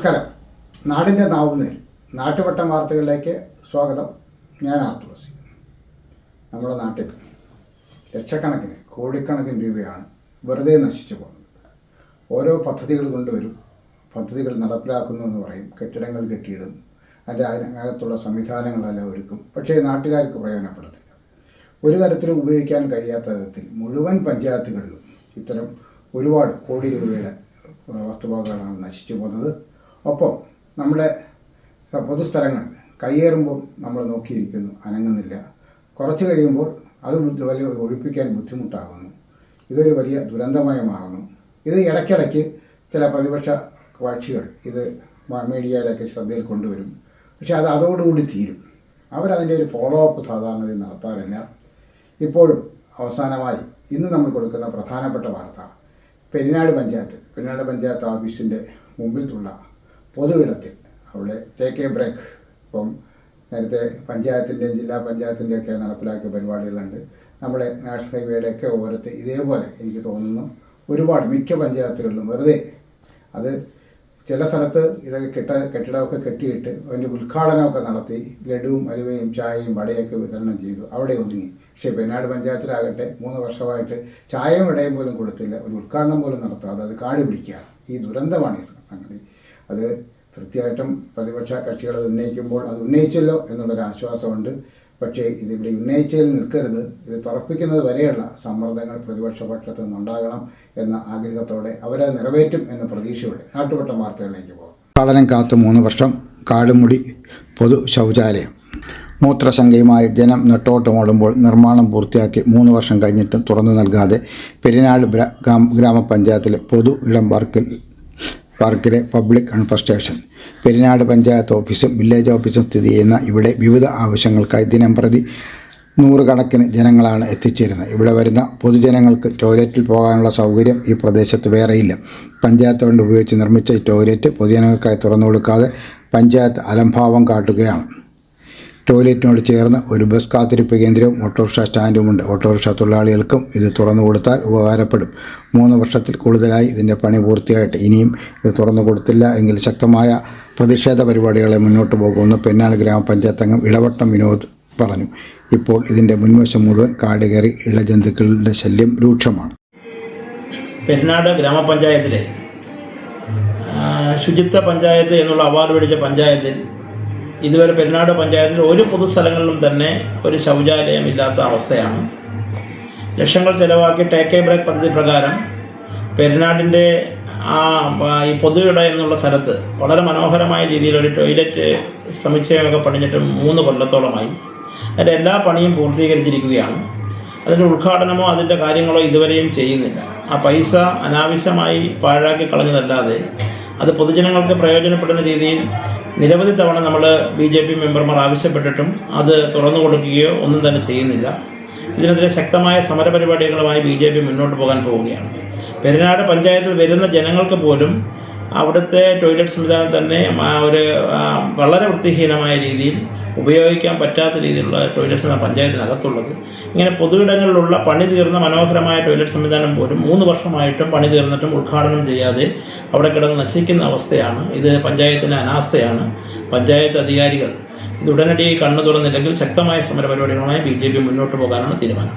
നമസ്കാരം. നാടിന്റെ നാവുന്നേൽ നാട്ടുവട്ടം വാർത്തകളിലേക്ക് സ്വാഗതം. ഞാൻ ആർത്തുളസി നമ്മുടെ നാട്ടിൽ ലക്ഷക്കണക്കിന് കോടിക്കണക്കിന് രൂപയാണ് വെറുതെ നശിച്ചു പോകുന്നത്. ഓരോ പദ്ധതികൾ കൊണ്ടുവരും പദ്ധതികൾ നടപ്പിലാക്കുന്നു എന്ന് പറയും കെട്ടിടങ്ങൾ കെട്ടിയിടും അതിന്റെ അതിനകത്തുള്ള സംവിധാനങ്ങളെല്ലാം ഒരുക്കും. പക്ഷേ നാട്ടുകാർക്ക് പ്രയോജനപ്പെടത്തില്ല. ഒരു തരത്തിലും ഉപയോഗിക്കാൻ കഴിയാത്ത വിധത്തിൽ മുഴുവൻ പഞ്ചായത്തുകളിലും ഇത്തരം ഒരുപാട് കോടി രൂപയുടെ വസ്തുവകകളാണ് നശിച്ചു പോകുന്നത്. ഒപ്പം നമ്മുടെ പൊതുസ്ഥലങ്ങൾ കയ്യേറുമ്പോൾ നമ്മൾ നോക്കിയിരിക്കുന്നു അനങ്ങുന്നില്ല. കുറച്ച് കഴിയുമ്പോൾ അത് വലിയ ഒഴിപ്പിക്കാൻ ബുദ്ധിമുട്ടാകുന്നു. ഇതൊരു വലിയ ദുരന്തമായി മാറുന്നു. ഇത് ഇടയ്ക്കിടയ്ക്ക് ചില പ്രതിപക്ഷ കക്ഷികൾ ഇത് മീഡിയയിലൊക്കെ ശ്രദ്ധയിൽ കൊണ്ടുവരും. പക്ഷേ അത് അതോടുകൂടി തീരും. അവരതിന്റെ ഒരു ഫോളോ അപ്പ് സാധാരണ നടത്താറില്ല. ഇപ്പോഴും അവസാനമായി ഇന്ന് നമ്മൾ കൊടുക്കുന്ന പ്രധാനപ്പെട്ട വാർത്ത പെരിനാട് പഞ്ചായത്ത് പെരിനാട് പഞ്ചായത്ത് ഓഫീസിന്റെ മുമ്പിലുള്ള പൊതുവിടത്തിൽ. അവിടെ ടേക്ക് എ ബ്രേക്ക് ഇപ്പം നേരത്തെ പഞ്ചായത്തിന്റെയും ജില്ലാ പഞ്ചായത്തിന്റെയും ഒക്കെ നടപ്പിലാക്കിയ പരിപാടികളുണ്ട്. നമ്മുടെ നാഷണൽ ഹൈവേയുടെയൊക്കെ ഓരത്ത് ഇതേപോലെ എനിക്ക് തോന്നുന്നു ഒരുപാട് മിക്ക പഞ്ചായത്തുകളിലും വെറുതെ അത് ചില സ്ഥലത്ത് ഇതൊക്കെ കെട്ട കെട്ടിടമൊക്കെ കെട്ടിയിട്ട് അതിന്റെ ഉദ്ഘാടനമൊക്കെ നടത്തി ലഡുവും അലുവയും ചായയും വടയൊക്കെ വിതരണം ചെയ്തു. അവിടെ ഒതുങ്ങി. പക്ഷേ പെന്നാട് പഞ്ചായത്തിലാകട്ടെ മൂന്ന് വർഷമായിട്ട് ചായയും വടയും പോലും കൊടുത്തില്ല. ഒരു ഉദ്ഘാടനം പോലും നടത്താതെ അത് കാട് പിടിക്കുകയാണ്. ഈ ദുരന്തമാണ് ഈ സംഗതി. അത് തീർച്ചയായിട്ടും പ്രതിപക്ഷ കക്ഷികൾ അത് ഉന്നയിക്കുമ്പോൾ അത് ഉന്നയിച്ചല്ലോ എന്നുള്ളൊരു ആശ്വാസമുണ്ട്. പക്ഷേ ഇതിവിടെ ഉന്നയിച്ചതിൽ നിൽക്കരുത്. ഇത് തുറപ്പിക്കുന്നത് വരെയുള്ള സമ്മർദ്ദങ്ങൾ പ്രതിപക്ഷ പക്ഷത്തു നിന്നുണ്ടാകണം എന്ന ആഗ്രഹത്തോടെ അവരെ നിറവേറ്റും എന്ന പ്രതീക്ഷയോടെ. നാട്ടുവട്ടം വാർത്തകളിലേക്ക് പോകും. പഠനം കാത്തു മൂന്ന് വർഷം. കാടുമുടി പൊതു ശൗചാലയം. മൂത്രശങ്കയുമായി ജനം നെട്ടോട്ടമോടുമ്പോൾ നിർമ്മാണം പൂർത്തിയാക്കി മൂന്ന് വർഷം കഴിഞ്ഞിട്ടും തുറന്നു നൽകാതെ പെരിനാട് ഗ്രാമ- ഗ്രാമപഞ്ചായത്തിലെ പൊതു ഇടം പാർക്കിൽ പാർക്കിലെ പബ്ലിക് കൺഫസ്റ്റേഷൻ. പെരിനാട് പഞ്ചായത്ത് ഓഫീസും വില്ലേജ് ഓഫീസും സ്ഥിതി ചെയ്യുന്ന ഇവിടെ വിവിധ ആവശ്യങ്ങൾക്കായി ദിനം പ്രതി നൂറുകണക്കിന് ജനങ്ങളാണ് എത്തിച്ചേരുന്നത്. ഇവിടെ വരുന്ന പൊതുജനങ്ങൾക്ക് ടോയ്ലറ്റിൽ പോകാനുള്ള സൗകര്യം ഈ പ്രദേശത്ത് വേറെയില്ല. പഞ്ചായത്ത് കൊണ്ട് ഉപയോഗിച്ച് നിർമ്മിച്ച ഈ ടോയ്ലറ്റ് പൊതുജനങ്ങൾക്കായി തുറന്നു കൊടുക്കാതെ പഞ്ചായത്ത് അലംഭാവം കാട്ടുകയാണ്. ടോയ്ലറ്റിനോട് ചേർന്ന് ഒരു ബസ് കാത്തിരിപ്പ് കേന്ദ്രവും ഓട്ടോറിക്ഷ സ്റ്റാൻഡുമുണ്ട് ഓട്ടോറിക്ഷ തൊഴിലാളികൾക്കും ഇത് തുറന്നു കൊടുത്താൽ ഉപകാരപ്പെടും. മൂന്ന് വർഷത്തിൽ കൂടുതലായി ഇതിന്റെ പണി പൂർത്തിയായിട്ട്. ഇനിയും ഇത് തുറന്നു കൊടുത്തില്ല എങ്കിൽ ശക്തമായ പ്രതിഷേധ പരിപാടികളെ മുന്നോട്ട് പോകുമെന്ന് പെന്നാട് ഗ്രാമപഞ്ചായത്ത് അംഗം ഇടവട്ടം വിനോദ് പറഞ്ഞു. ഇപ്പോൾ ഇതിന്റെ മുൻവശം മുഴുവൻ കാട് കയറി ഇഴജന്തുക്കളുടെ ശല്യം രൂക്ഷമാണ്. പെരുന്നാട് ഗ്രാമപഞ്ചായത്തിലെ ശുചിത്വ പഞ്ചായത്ത് എന്നുള്ള അവാർഡ് മേടിച്ച പഞ്ചായത്തിൽ ഇതുവരെ പെരുന്നാട് പഞ്ചായത്തിൽ ഒരു പൊതുസ്ഥലങ്ങളിലും തന്നെ ഒരു ശൗചാലയം ഇല്ലാത്ത അവസ്ഥയാണ്. ലക്ഷങ്ങൾ ചെലവാക്കി ടേക്ക് എ ബ്രേക്ക് പദ്ധതി പ്രകാരം പെരുന്നാടിന്റെ ആ ഈ പൊതുവിട എന്നുള്ള സ്ഥലത്ത് വളരെ മനോഹരമായ രീതിയിൽ ഒരു ടോയ്ലറ്റ് സമുച്ചയമൊക്കെ പണിഞ്ഞിട്ട് മൂന്ന് കൊല്ലത്തോളമായി. അതിന്റെ എല്ലാ പണിയും പൂർത്തീകരിച്ചിരിക്കുകയാണ്. അതിന്റെ ഉദ്ഘാടനമോ അതിന്റെ കാര്യങ്ങളോ ഇതുവരെയും ചെയ്യുന്നില്ല. ആ പൈസ അനാവശ്യമായി പാഴാക്കി കളഞ്ഞതല്ലാതെ അത് പൊതുജനങ്ങൾക്ക് പ്രയോജനപ്പെടുന്ന രീതിയിൽ നിരവധി തവണ നമ്മൾ ബി ജെ പി മെമ്പർമാർ ആവശ്യപ്പെട്ടിട്ടും അത് തുറന്നു കൊടുക്കുകയോ ഒന്നും തന്നെ ചെയ്യുന്നില്ല. ഇതിനെതിരെ ശക്തമായ സമരപരിപാടികളുമായി ബി ജെ പി മുന്നോട്ട് പോകാൻ പോവുകയാണ്. പെരുന്നാട് പഞ്ചായത്തിൽ വരുന്ന ജനങ്ങൾക്ക് പോലും അവിടുത്തെ ടോയ്ലറ്റ് സംവിധാനം തന്നെ അവർ വളരെ വൃത്തിഹീനമായ രീതിയിൽ ഉപയോഗിക്കാൻ പറ്റാത്ത രീതിയിലുള്ള ടോയ്ലറ്റ് സംവിധാനം പഞ്ചായത്തിനകത്തുള്ളത്. ഇങ്ങനെ പൊതുയിടങ്ങളിലുള്ള പണി തീർന്ന മനോഹരമായ ടോയ്ലറ്റ് സംവിധാനം പോലും മൂന്ന് വർഷമായിട്ടും പണി തീർന്നിട്ടും ഉദ്ഘാടനം ചെയ്യാതെ അവിടെ കിടന്ന് നശിക്കുന്ന അവസ്ഥയാണ്. ഇത് പഞ്ചായത്തിന്റെ അനാസ്ഥയാണ്. പഞ്ചായത്ത് അധികാരികൾ ഇത് ഉടനടി കണ്ണു തുറന്നില്ലെങ്കിൽ ശക്തമായ സമരപരിപാടികളുമായി ബി ജെ പി മുന്നോട്ട് പോകാനാണ് തീരുമാനം.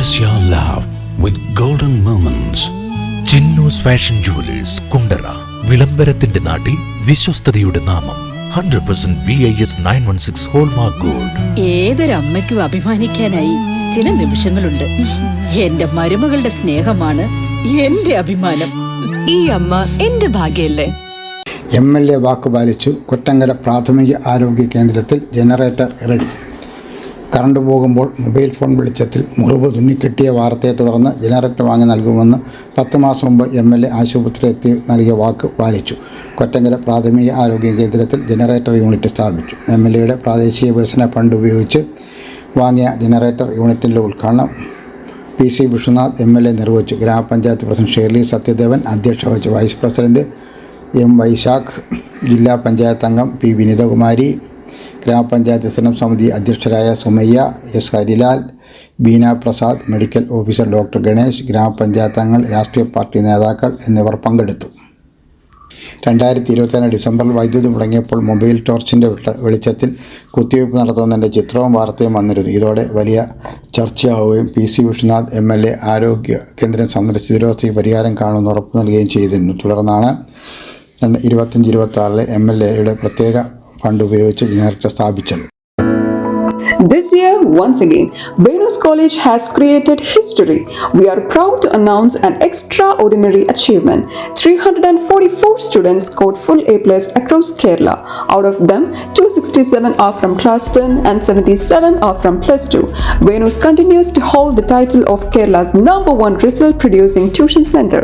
Express your love with golden moments. Chinnus fashion jewellers Kundara വിളംബരത്തിന്റെ നാട്ടിൽ വിശ്വസ്തതയുടെ നാമം hundred percent V I S nine one six hallmark gold ഏതൊരമ്മയ്ക്കും അഭിമാനിക്കാനായി ചില നിമിഷങ്ങളുണ്ട്. എന്റെ മരുമകളുടെ സ്നേഹമാണ് എന്റെ അഭിമാനം. ഈ അമ്മ എന്റെ ഭാഗ്യല്ലേ? എം എൽ എ വാക്ക് പാലിച്ചു കൊറ്റങ്കര പ്രാഥമിക ആരോഗ്യ കേന്ദ്രത്തിൽ ജനറേറ്റർ റെഡി. കറണ്ട് പോകുമ്പോൾ മൊബൈൽ ഫോൺ വെളിച്ചത്തിൽ മുറിവ് തുന്നിക്കെട്ടിയ വാർത്തയെ തുടർന്ന് ജനറേറ്റർ വാങ്ങി നൽകുമെന്ന് പത്ത് മാസം മുമ്പ് എം എൽ എ ആശുപത്രി എത്തി നൽകിയ വാക്ക് പാലിച്ചു. കൊറ്റങ്കര പ്രാഥമിക ആരോഗ്യ കേന്ദ്രത്തിൽ ജനറേറ്റർ യൂണിറ്റ് സ്ഥാപിച്ചു. എം എൽ എയുടെ പ്രാദേശിക വികസന ഫണ്ട് ഉപയോഗിച്ച് വാങ്ങിയ ജനറേറ്റർ യൂണിറ്റിന്റെ ഉദ്ഘാടനം P C Vishnunath M L A നിർവഹിച്ചു. ഗ്രാമപഞ്ചായത്ത് പ്രസിഡന്റ് ഷേർലി സത്യദേവൻ അധ്യക്ഷ വഹിച്ചു വൈസ് പ്രസിഡന്റ് എം വൈശാഖ് ജില്ലാ പഞ്ചായത്ത് അംഗം പി വിനിതകുമാരി ഗ്രാമപഞ്ചായത്ത് സ്ഥിരം സമിതി അധ്യക്ഷരായ Sumayya S Harilal Beena Prasad medical officer doctor Ganesh ഗ്രാമപഞ്ചായത്ത് അംഗങ്ങൾ രാഷ്ട്രീയ പാർട്ടി നേതാക്കൾ എന്നിവർ പങ്കെടുത്തു. രണ്ടായിരത്തി ഇരുപത്തിനാല് ഡിസംബറിൽ വൈദ്യുതി മുടങ്ങിയപ്പോൾ മൊബൈൽ ടോർച്ചിന്റെ വെളിച്ചത്തിൽ കുത്തിവയ്പ് നടത്തുന്നതിന്റെ ചിത്രവും വാർത്തയും വന്നിരുന്നു. ഇതോടെ വലിയ ചർച്ചയാവുകയും P C Vishwanath M L A ആരോഗ്യ കേന്ദ്രം സന്ദർശിച്ച് ദുരവസ്ഥയ്ക്ക് പരിഹാരം കാണുമെന്ന് ഉറപ്പ് നൽകുകയും ചെയ്തിരുന്നു. തുടർന്നാണ് ഇരുപത്തഞ്ച് ഇരുപത്തി ആറിലെ എം എൽ എയുടെ പ്രത്യേക ഫണ്ട് ഉപയോഗിച്ച് ജനറേറ്റർ സ്ഥാപിച്ചത് This year, once again, Venus College has created history. We are proud to announce an extraordinary achievement. 344 students scored full A plus across Kerala. Out of them, 267 are from class 10 and 77 are from plus 2. Venus continues to hold the title of Kerala's number one result producing tuition center.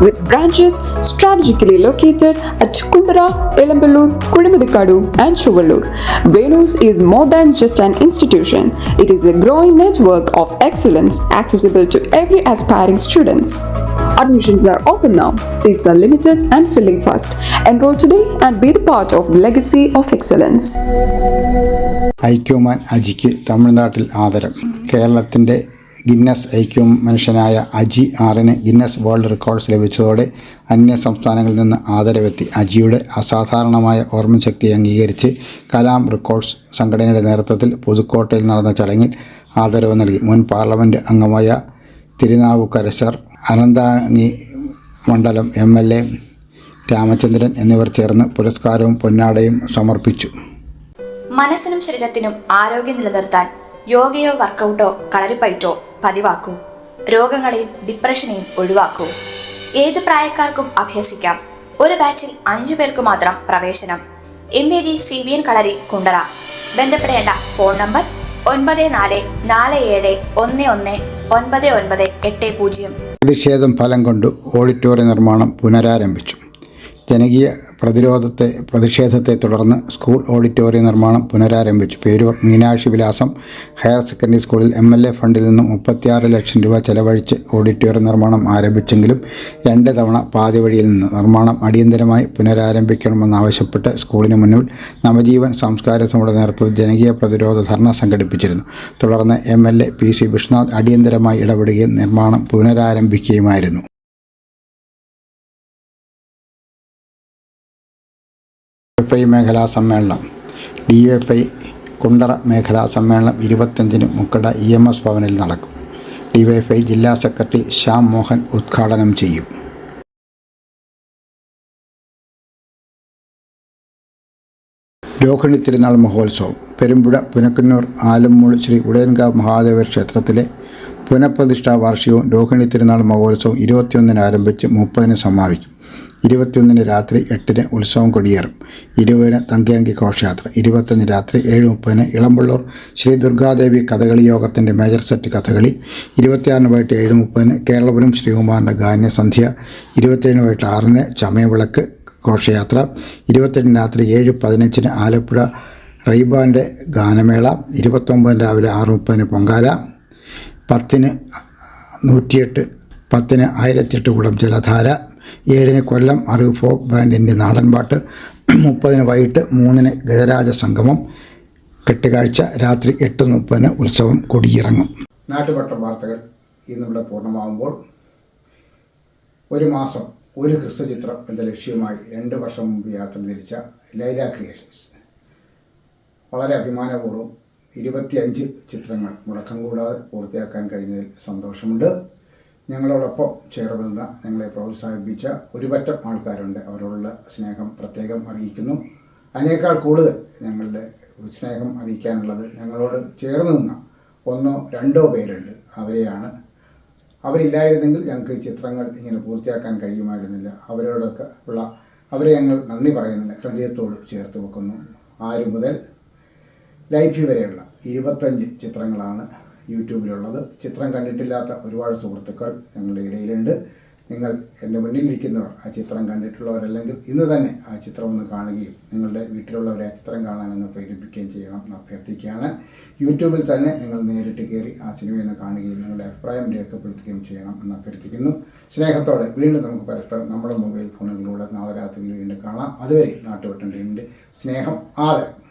with branches strategically located at Kundara, Elamballur, Kudimadikadu, and Chuvallur. Venus is more than just an institution. It is a growing network of excellence accessible to every aspiring students. Admissions are open now. Seats are limited and filling fast. Enroll today and be the part of the legacy of excellence. ഐക്യോമാൻ അജിക്ക് തമിഴ്നാട്ടിൽ ആദരം കേരളത്തിന്റെ Guinness ഐക്യവും മനുഷ്യനായ അജി ആറിന് Guinness world records ലഭിച്ചതോടെ അന്യ സംസ്ഥാനങ്ങളിൽ നിന്ന് ആദരവെത്തി. അജിയുടെ അസാധാരണമായ ഓർമ്മശക്തി അംഗീകരിച്ച് കലാം റെക്കോർഡ്സ് സംഘടനയുടെ നേതൃത്വത്തിൽ പുതുക്കോട്ടയിൽ നടന്ന ചടങ്ങിൽ ആദരവ് നൽകി. മുൻ പാർലമെന്റ് അംഗമായ തിരുനാവുക്കര സർ അനന്താങ്ങി മണ്ഡലം എം എൽ എ രാമചന്ദ്രൻ എന്നിവർ ചേർന്ന് പുരസ്കാരവും പൊന്നാടയും സമർപ്പിച്ചു. മനസ്സിനും ശരീരത്തിനും ആരോഗ്യം നിലനിർത്താൻ യോഗയോ വർക്കൗട്ടോ കളരിപ്പയറ്റോ പതിവാക്കൂ. രോഗങ്ങളെയും ഡിപ്രഷനെയും ഒഴിവാക്കൂ. ഏത് പ്രായക്കാർക്കും അഭ്യസിക്കാം. ഒരു ബാച്ചിൽ അഞ്ചു പേർക്ക് മാത്രം പ്രവേശനം. M A D C B N Kalari Kundara. ബന്ധപ്പെടേണ്ട ഫോൺ നമ്പർ ഒൻപത് നാല് നാല് ഏഴ് ഒന്ന് ഒന്ന് ഒൻപത് ഒൻപത് എട്ട് പൂജ്യം. പ്രതിഷേധം ഫലം കൊണ്ട് ഓഡിറ്റോറിയം നിർമ്മാണം പുനരാരംഭിച്ചു. ജനകീയ പ്രതിരോധത്തെ പ്രതിഷേധത്തെ തുടർന്ന് സ്കൂൾ ഓഡിറ്റോറിയം നിർമ്മാണം പുനരാരംഭിച്ചു. പേരൂർ മീനാക്ഷി വിലാസം ഹയർ സെക്കൻഡറി സ്കൂളിൽ എം എൽ എ ഫണ്ടിൽ നിന്നും മുപ്പത്തിയാറ് ലക്ഷം രൂപ ചെലവഴിച്ച് ഓഡിറ്റോറിയം നിർമ്മാണം ആരംഭിച്ചെങ്കിലും രണ്ട് തവണ പാതിവഴിയിൽ നിന്ന് നിർമ്മാണം അടിയന്തരമായി പുനരാരംഭിക്കണമെന്നാവശ്യപ്പെട്ട് സ്കൂളിന് മുന്നിൽ നവജീവൻ സംസ്കാര സമിതിയുടെ നേതൃത്വത്തിൽ ജനകീയ പ്രതിരോധ ധർണ സംഘടിപ്പിച്ചിരുന്നു. തുടർന്ന് M L A P C Vishwanath അടിയന്തരമായി ഇടപെടുകയും നിർമ്മാണം പുനരാരംഭിക്കുകയുമായിരുന്നു. എഫ് ഐ മേഖലാ സമ്മേളനം. ഡി എഫ് ഐ കുണ്ടറ മേഖലാ സമ്മേളനം ഇരുപത്തഞ്ചിന് മുക്കട ഇ എം എസ് ഭവനിൽ നടക്കും. ഡി എഫ് ഐ ജില്ലാ സെക്രട്ടറി ശ്യാം മോഹൻ ഉദ്ഘാടനം ചെയ്യും. രോഹിണി തിരുനാൾ മഹോത്സവം. പെരുമ്പുഴ പുനക്കുന്നൂർ ആലമ്മൂൾ ശ്രീ ഉടയൻകാവ് മഹാദേവ ക്ഷേത്രത്തിലെ പുനഃപ്രതിഷ്ഠാ വാർഷികവും രോഹിണി തിരുനാൾ മഹോത്സവം ഇരുപത്തിയൊന്നിന് ആരംഭിച്ച് മുപ്പതിന് സമാപിക്കും. ഇരുപത്തിയൊന്നിന് രാത്രി എട്ടിന് ഉത്സവം കൊടിയേറും. ഇരുപതിന് തങ്കയങ്കി ഘോഷയാത്ര. ഇരുപത്തൊന്ന് രാത്രി ഏഴ് മുപ്പതിന് ഇളമ്പള്ളൂർ ശ്രീ ദുർഗാദേവി കഥകളി യോഗത്തിന്റെ മേജർ സെറ്റ് കഥകളി. ഇരുപത്തിയാറിന് വൈകിട്ട് ഏഴ് മുപ്പതിന് കേരളപുരം ശ്രീകുമാറിന്റെ ഗാന്യസന്ധ്യ. ഇരുപത്തേഴിന് വൈകിട്ട് ആറിന് ചമയവിളക്ക് ഘോഷയാത്ര. ഇരുപത്തെട്ടിന് രാത്രി ഏഴ് പതിനഞ്ചിന് ആലപ്പുഴ റൈബാന്റെ ഗാനമേള. ഇരുപത്തൊമ്പതിന് രാവിലെ ആറ് മുപ്പതിന് പൊങ്കാല. പത്തിന് നൂറ്റിയെട്ട് പത്തിന് ആയിരത്തിയെട്ട് കുടം ജലധാര. ഏഴിന് കൊല്ലം അറിവ് ഫോക്ക് ബാൻഡിന്റെ നാടൻപാട്ട് മുപ്പതിന് വൈകിട്ട് മൂന്നിന് ഗജരാജ സംഗമം കെട്ടുകാഴ്ച രാത്രി എട്ട് മുപ്പതിന് ഉത്സവം കൊടിയിറങ്ങും. നാട്ടുപട്ട വാർത്തകൾ ഇന്നിവിടെ പൂർണമാകുമ്പോൾ ഒരു മാസം ഒരു ഹ്രസ്വചിത്രം എന്ന ലക്ഷ്യമായി രണ്ട് വർഷം മുമ്പ് യാത്ര തിരിച്ച ലൈല ക്രിയേഷൻസ്. വളരെ അഭിമാനപൂർവം ഇരുപത്തിയഞ്ച് ചിത്രങ്ങൾ മുടക്കം കൂടാതെ പൂർത്തിയാക്കാൻ കഴിഞ്ഞതിൽ സന്തോഷമുണ്ട്. ഞങ്ങളോടൊപ്പം ചേർന്ന് ഞങ്ങളെ പ്രോത്സാഹിപ്പിച്ച ഒരുപറ്റം ആൾക്കാരുണ്ട്. അവരോടുള്ള സ്നേഹം പ്രത്യേകം അറിയിക്കുന്നു. അതിനേക്കാൾ കൂടുതൽ ഞങ്ങളുടെ സ്നേഹം അറിയിക്കാനുള്ളത് ഞങ്ങളോട് ചേർന്ന് നിന്ന ഒന്നോ രണ്ടോ പേരുണ്ട്. അവരെയാണ്. അവരില്ലായിരുന്നെങ്കിൽ ഞങ്ങൾക്ക് ചിത്രങ്ങൾ ഇങ്ങനെ പൂർത്തിയാക്കാൻ കഴിയുമായിരുന്നില്ല. അവരോടൊക്കെ ഉള്ള അവരെ ഞങ്ങൾ നന്ദി പറയുന്നില്ല ഹൃദയത്തോട് ചേർത്ത് വെക്കുന്നു. ആര് മുതൽ ലൈഫ് വരെയുള്ള ഇരുപത്തഞ്ച് ചിത്രങ്ങളാണ് യൂട്യൂബിലുള്ളത്. ചിത്രം കണ്ടിട്ടില്ലാത്ത ഒരുപാട് സുഹൃത്തുക്കൾ ഞങ്ങളുടെ ഇടയിലുണ്ട്. നിങ്ങൾ എന്റെ മുന്നിലിരിക്കുന്നവർ ആ ചിത്രം കണ്ടിട്ടുള്ളവരല്ലെങ്കിൽ ഇന്ന് തന്നെ ആ ചിത്രം ഒന്ന് കാണുകയും നിങ്ങളുടെ വീട്ടിലുള്ളവരെ ആ ചിത്രം കാണാനൊന്ന് പ്രേരിപ്പിക്കുകയും ചെയ്യണം എന്ന് അഭ്യർത്ഥിക്കുകയാണ്. യൂട്യൂബിൽ തന്നെ നിങ്ങൾ നേരിട്ട് കയറി ആ സിനിമയൊന്ന് കാണുകയും നിങ്ങളുടെ അഭിപ്രായം രേഖപ്പെടുത്തുകയും ചെയ്യണം എന്ന് അഭ്യർത്ഥിക്കുന്നു. സ്നേഹത്തോടെ വീണ്ടും നമുക്ക് പരസ്പരം നമ്മുടെ മൊബൈൽ ഫോണുകളിലൂടെ നാളെ രാത്രി വീണ്ടും കാണാം. അതുവരെ നാട്ടുവട്ടം ടീമിന്റെ സ്നേഹം ആദരം.